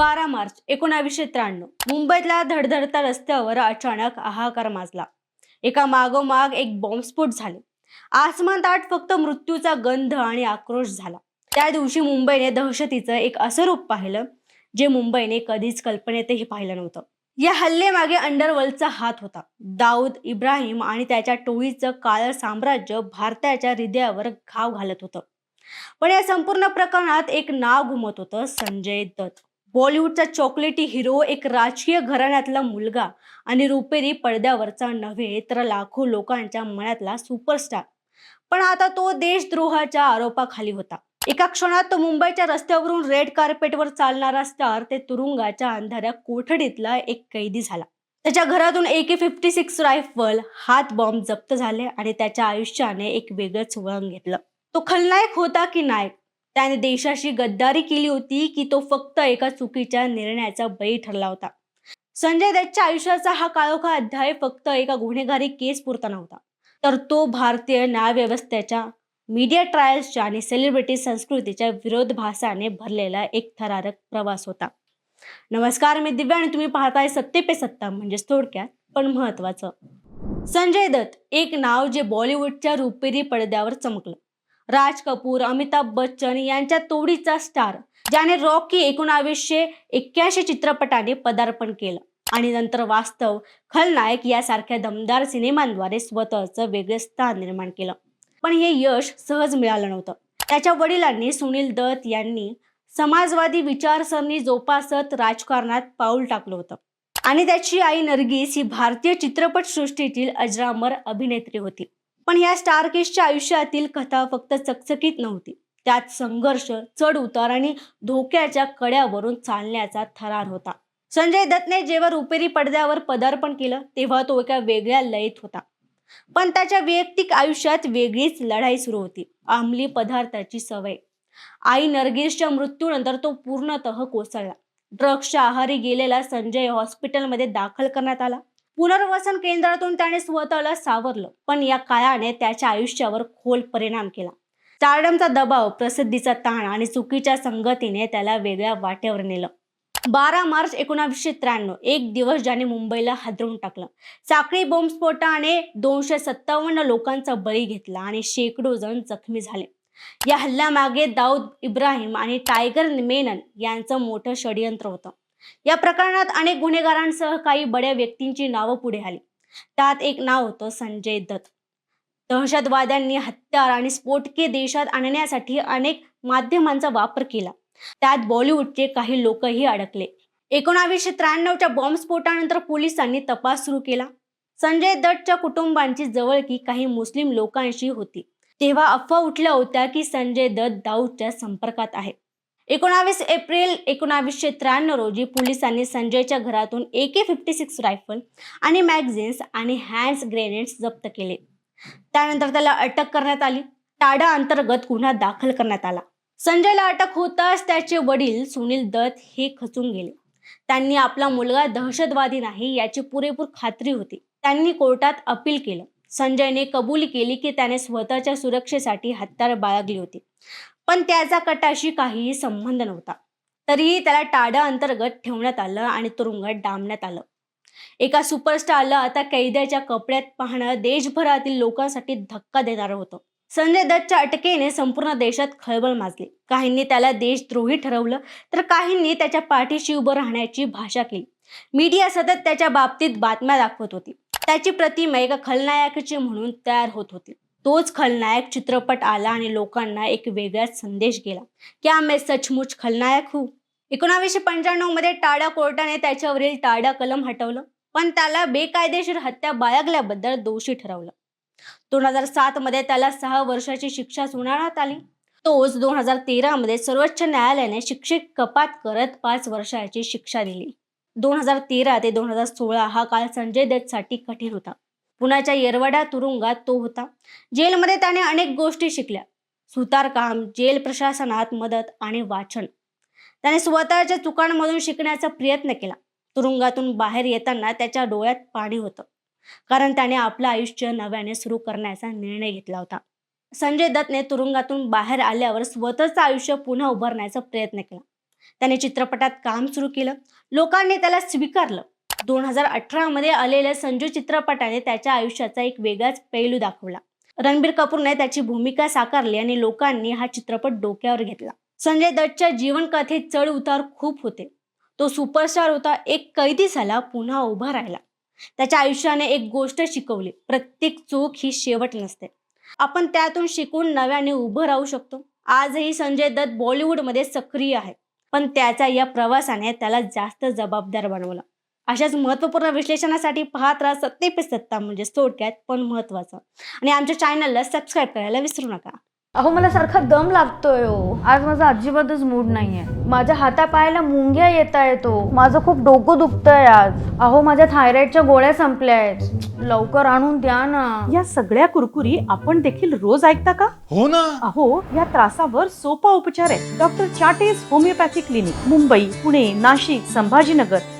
बारा मार्च एकोणावीसशे त्र्याण्णव. मुंबईतल्या धडधडत्या रस्त्यावर अचानक हाहाकार माजला. एका मागोमाग एक बॉम्बस्फोट झाले. आसमान दाट फक्त मृत्यूचा गंध आणि आक्रोश झाला. त्या दिवशी मुंबईने दहशतीचं एक असं रूप पाहिलं जे मुंबईने कधीच कल्पनेतही पाहिलं नव्हतं. या हल्लेमागे अंडरवर्ल्डचा हात होता. दाऊद इब्राहिम आणि त्याच्या टोळीचं काळ साम्राज्य भारताच्या हृदयावर घाव घालत होतं. पण या संपूर्ण प्रकरणात एक नाव घुमत होतं संजय दत्त. बॉलिवूडचा चॉकलेटी हिरो एक राजकीय घराण्यातला मुलगा आणि रुपेरी पडद्यावरचा नव्हे तर लाखो लोकांच्या मनातला सुपरस्टार. पण आता तो देशद्रोहाच्या आरोपाखाली होता. एका क्षणात तो मुंबईच्या रस्त्यावरून रेड कार्पेटवर चालणारा स्टार ते तुरुंगाच्या अंधाऱ्या कोठडीतला एक कैदी झाला. त्याच्या घरातून A K fifty six rifle हात बॉम्ब जप्त झाले आणि त्याच्या आयुष्याने एक वेगळंच वळण घेतलं. तो खलनायक होता की नायक त्याने देशाशी गद्दारी केली होती की तो फक्त एका चुकीच्या निर्णयाचा बळी ठरला होता. संजय दत्तच्या आयुष्याचा हा काळोखा अध्याय फक्त एका गुन्हेगारी केस पुरता नव्हता. तर तो भारतीय न्यायव्यवस्थेच्या मीडिया ट्रायल्सच्या आणि सेलिब्रिटी संस्कृतीच्या विरोधाभासाने भरलेला एक थरारक प्रवास होता. नमस्कार मी दिव्या आणि तुम्ही पाहताय सत्य पे सत्ता म्हणजेच थोडक्यात पण महत्वाचं संजय दत्त एक नाव जे बॉलिवूडच्या रुपेरी पडद्यावर चमकलं. राज कपूर अमिताभ बच्चन यांच्या तोडीचा स्टार ज्याने रॉकी एकोणावीसशे एक्क्याऐंशी चित्रपटाने पदार्पण केलं. आणि नंतर वास्तव खलनायक यासारख्या दमदार सिनेमांद्वारे स्वतःचं वेगळे स्थान निर्माण केलं. पण हे यश सहज मिळालं नव्हतं. त्याच्या वडिलांनी सुनील दत्त यांनी समाजवादी विचारसरणी जोपासत राजकारणात पाऊल टाकलं होतं. आणि त्याची आई नरगिस ही भारतीय चित्रपट सृष्टीतील अजरामर अभिनेत्री होती. पण या स्टारकेशच्या आयुष्यातील कथा फक्त चकचकीत नव्हती. त्यात संघर्ष चढ उतार आणि धोक्याच्या कड्यावरून चालण्याचा थरार होता. संजय दत्तने जेव्हा रुपेरी पडद्यावर पदार्पण केलं तेव्हा तो एका वेगळ्या लयीत होता. पण त्याच्या वैयक्तिक आयुष्यात वेगळीच लढाई सुरू होती. अंमली पदार्थाची सवय. आई नरगिसच्या मृत्यूनंतर तो पूर्णतः कोसळला. ड्रग्सच्या आहारी गेलेला संजय हॉस्पिटलमध्ये दाखल करण्यात आला. पुनर्वसन केंद्रातून त्याने स्वतःला सावरलं. पण या काळाने त्याच्या आयुष्यावर खोल परिणाम केला. स्टारडमचा दबाव प्रसिद्धीचा ताण आणि चुकीच्या संगतीने त्याला वेगळ्या वाटेवर नेलं. बारा मार्च एकोणावीसशे त्र्याण्णव एक दिवस ज्याने मुंबईला हादरवून टाकलं. साखळी बॉम्बस्फोटाने दोनशे सत्तावन्न लोकांचा बळी घेतला आणि शेकडो जण जखमी झाले. या हल्ल्यामागे दाऊद इब्राहिम आणि टायगर मेनन यांचं मोठं षडयंत्र होतं. या प्रकरणात अनेक गुन्हेगारांसह काही बड्या व्यक्तींची नावं पुढे आली. त्यात एक नाव होतं संजय दत्त. दहशतवाद्यांनी हत्यार आणि स्फोटके देशात आणण्यासाठी अनेक माध्यमांचा वापर केला. त्यात बॉलिवूडचे काही लोकही अडकले. एकोणावीसशे त्र्याण्णवच्या बॉम्बस्फोटानंतर पोलिसांनी तपास सुरू केला. संजय दत्तच्या कुटुंबांची जवळकी काही मुस्लिम लोकांशी होती. तेव्हा अफवा उठल्या होत्या की संजय दत्त दाऊदच्या संपर्कात आहे. एकोणावीस एप्रिल एकोणावीसशे त्र्याण्णव रोजी पोलिसांनी संजयच्या घरातून A K fifty six rifle आणि मॅगझिन्स आणि हँड्स ग्रेनेड्स जप्त केले. त्यानंतर त्याला अटक करण्यात आली. टाडा अंतर्गत गुन्हा दाखल करण्यात आला. संजयला अटक होताच त्याचे वडील सुनील दत्त हे खचून गेले. त्यांनी आपला मुलगा दहशतवादी नाही याची पुरेपूर खात्री होती. त्यांनी कोर्टात अपील केलं. संजयने कबुली केली की त्याने स्वतःच्या सुरक्षेसाठी हत्यार बाळगली होती. पण त्याचा कटाशी काहीही संबंध नव्हता. तरीही त्याला टाडा अंतर्गत ठेवण्यात आलं आणि तुरुंगात डांबण्यात आलं. एका सुपरस्टारला आता कैद्याच्या कपड्यात पाहणं देशभरातील लोकांसाठी धक्का देणारं होतं. संजय दत्तच्या अटकेने संपूर्ण देशात खळबळ माजली. काहींनी त्याला देशद्रोही ठरवलं तर काहींनी त्याच्या पाठीशी उभं राहण्याची भाषा केली. मीडिया सतत त्याच्या बाबतीत बातम्या दाखवत होती. त्याची प्रतिमा एका खलनायकाची म्हणून तयार होत होती. तोच खलनायक चित्रपट आला आणि लोकांना एक वेगळाच संदेश गेला. क्या मैं सचमुच खलनायक हूँ? एकोणावीसशे पंच्याण्णवमध्ये टाडा कोर्टाने त्याच्यावरील टाडा कलम हटवलं. पण त्याला बेकायदेशीर हत्या बाळगल्याबद्दल दोषी ठरवलं. दोन हजार सात मध्ये त्याला सहा वर्षाची शिक्षा सुनावण्यात आली. तोच दोन हजार तेरा मध्ये सर्वोच्च न्यायालयाने शिक्षित कपात करत पाच वर्षाची शिक्षा दिली. दोन हजार तेरा ते दोन हजार सोळा हा काळ संजय दत्तसाठी कठीण होता. पुण्याच्या येरवडा तुरुंगात तो होता. जेलमध्ये त्याने अनेक गोष्टी शिकल्या. सुतारकाम जेल प्रशासनात मदत आणि वाचन. त्याने स्वतःच्या चुकांमधून शिकण्याचा प्रयत्न केला. तुरुंगातून बाहेर येताना त्याच्या डोळ्यात पाणी होतं. कारण त्याने आपलं आयुष्य नव्याने सुरू करण्याचा निर्णय घेतला होता. संजय दत्तने तुरुंगातून बाहेर आल्यावर स्वतःचं आयुष्य पुन्हा उभारण्याचा प्रयत्न केला. त्याने चित्रपटात काम सुरू केलं. लोकांनी त्याला स्वीकारलं. दोन हजार अठरामध्ये आलेल्या संजू चित्रपटाने त्याच्या आयुष्याचा एक वेगळाच पैलू दाखवला. रणबीर कपूरने त्याची भूमिका साकारली आणि लोकांनी हा चित्रपट डोक्यावर घेतला. संजय दत्तच्या जीवनकथेत चढ उतार खूप होते. तो सुपरस्टार होता एक कैदी झाला पुन्हा उभा राहिला. त्याच्या आयुष्याने एक गोष्ट शिकवली प्रत्येक चूक ही शेवट नसते. आपण त्यातून शिकून नव्याने उभं राहू शकतो. आजही संजय दत्त बॉलिवूडमध्ये सक्रिय आहे पण त्याच्या या प्रवासाने त्याला जास्त जबाबदार बनवला. अशाच महत्त्वपूर्ण विश्लेषणासाठी पाहत राहा सत्य पे सत्ता म्हणजे थोडक्यात पण महत्त्वाचं. आणि आमच्या चॅनलला सबस्क्राईब करायला विसरू नका. अहो मला सारखा दम लागतोय हो. आज माझा अजिबातच मूड नाहीये. माझ्या हातापायाला मुंग्या येत तो माझं खूप डोकं दुखतंय आज. अहो माझ्या थायरॉइडच्या गोळ्या संपल्या आहेत. लवकर आणून द्या ना. या सगळ्या कुरकुरी आपण देखील रोज ऐकता का? हो ना. अहो या त्रासावर सोपा उपचार आहे doctor Chate's homeopathy clinic Mumbai Pune Nashik Sambhajinagar.